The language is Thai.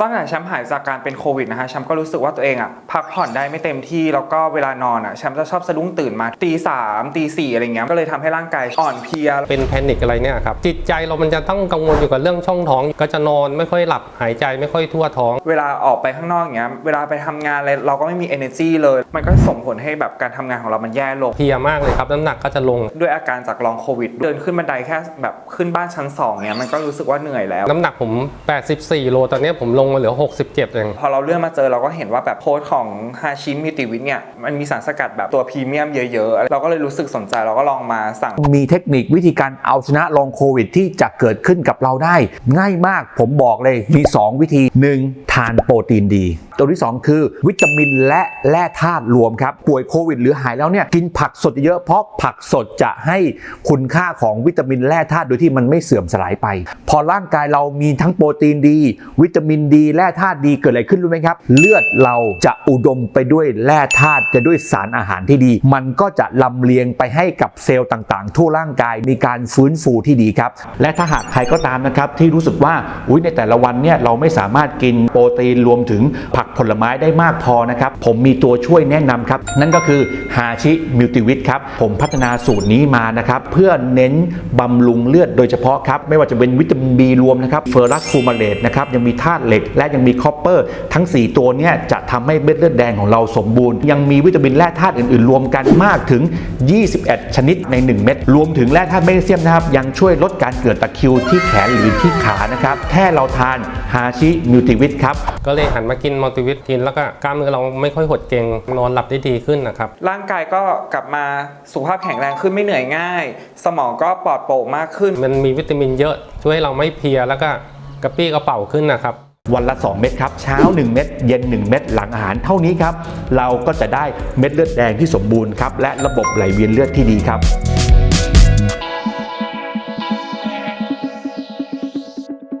ตั้งแต่แชมป์หายจากการเป็นโควิดนะฮะแชมป์ก็รู้สึกว่าตัวเองอะพักผ่อนได้ไม่เต็มที่แล้วก็เวลานอนอะแชมป์จะชอบสะดุ้งตื่นมาตีสามตีสี่อะไรเงี้ยก็เลยทำให้ร่างกายอ่อนเพลีย เป็นแพนิคอะไรเนี่ยครับ จิตใจเรามันจะต้องกังวลอยู่กับเรื่องช่องท้อง ก็จะนอนไม่ค่อยหลับหายใจไม่ค่อยทั่วท้อง เวลาออกไปข้างนอกอย่างเงี้ยเวลาไปทำงานอะไรเราก็ไม่มี energy เลย มันก็ส่งผลให้แบบการทำงานของเรามันแย่ลง เพลียมากเลยครับ น้ำหนักก็จะลง ด้วยอาการจากลองโควิดเดินขึ้นบันไดแค่แบบขึ้นบ้านชั้น2เนี้ยมันก็รู้สึกว่าเหนื่อยแล้ว น้ำหนักผม 84 โล ตอนนี้ผมลงมาเหลือ 67เอง พอเราเลื่อนมาเจอเราก็เห็นว่าแบบโพสต์ของฮาชิมิติวิทเนี่ยมันมีสารสกัดแบบตัวพรีเมียมเยอะๆ เราก็เลยรู้สึกสนใจเราก็ลองมาสั่ง มีเทคนิควิธีการเอาชนะลองโควิดที่จะเกิดขึ้นกับเราได้ ง่ายมากผมบอกเลยมี 2 วิธี 1. ทานโปรตีนดี ตัวที่ 2 คือ วิตามินและแร่ธาตุรวมครับ ป่วยโควิด หรือหายแล้วเนี่ยกินผักสดเยอะเพราะผักสดจะให้คุณค่าของวิตามินแร่ธาตุโดยที่มันไม่เสื่อมสลายไป พอร่างกายเรามีทั้งโปรตีนดี วิตามินดีีแร่ธาตุดีเกิดอะไรขึ้นรู้ไหมครับ เลือดเราจะอุดมไปด้วยแร่ธาตุจะด้วยสารอาหารที่ดี มันก็จะลำเลียงไปให้กับเซลล์ต่างๆ ทั่วร่างกายมีการฟื้นฟูที่ดีครับ และถ้าหากใครก็ตามนะครับที่รู้สึกว่าอุ้ยในแต่ละวันเนี่ยเราไม่สามารถกินโปรตีนรวมถึงผักผลไม้ได้มากพอนะครับ ผมมีตัวช่วยแนะนำครับ นั่นก็คือฮาชิมิลติวิตครับ ผมพัฒนาสูตรนี้มานะครับ เพื่อเน้นบำรุงเลือดโดยเฉพาะครับ ไม่ว่าจะเป็นวิตามินบีรวมนะครับเฟอร์รัสฟูมาเลตนะครับยังมีธาตุเหล็กและยังมีคอปเปอร์ ทั้ง 4 ตัวเนี่ยจะทำให้เม็ดเลือดแดงของเราสมบูรณ์ ยังมีวิตามินแร่ธาตุอื่นๆ รวมกันมากถึง 21 ชนิดใน 1 เม็ดรวมถึงแร่ธาตุแมกนีเซียมนะครับยังช่วยลดการเกิดตะคริวที่แขนหรือที่ขานะครับแค่เราทานฮาชิมิลติวิตครับก็เลยหันมากินมัลติวิตกินแล้วก็กล้ามเนื้อเราไม่ค่อยหดเกร็งนอนหลับได้ดีขึ้นนะครับร่างกายก็กลับมาสุขภาพแข็งแรงขึ้นไม่เหนื่อยง่าย สมองก็ปลอดโปร่งมากขึ้น มันมีวิตามินเยอะช่วยให้เราไม่เพลียแล้วก็กระปี้กระเป๋าขึ้นนะครับ วันละ 2 เม็ดครับ เช้า 1 เม็ดเย็น 1 เม็ดหลังอาหารเท่านี้ครับ เราก็จะได้เม็ดเลือดแดงที่สมบูรณ์ครับ และระบบไหลเวียนเลือดที่ดีครับ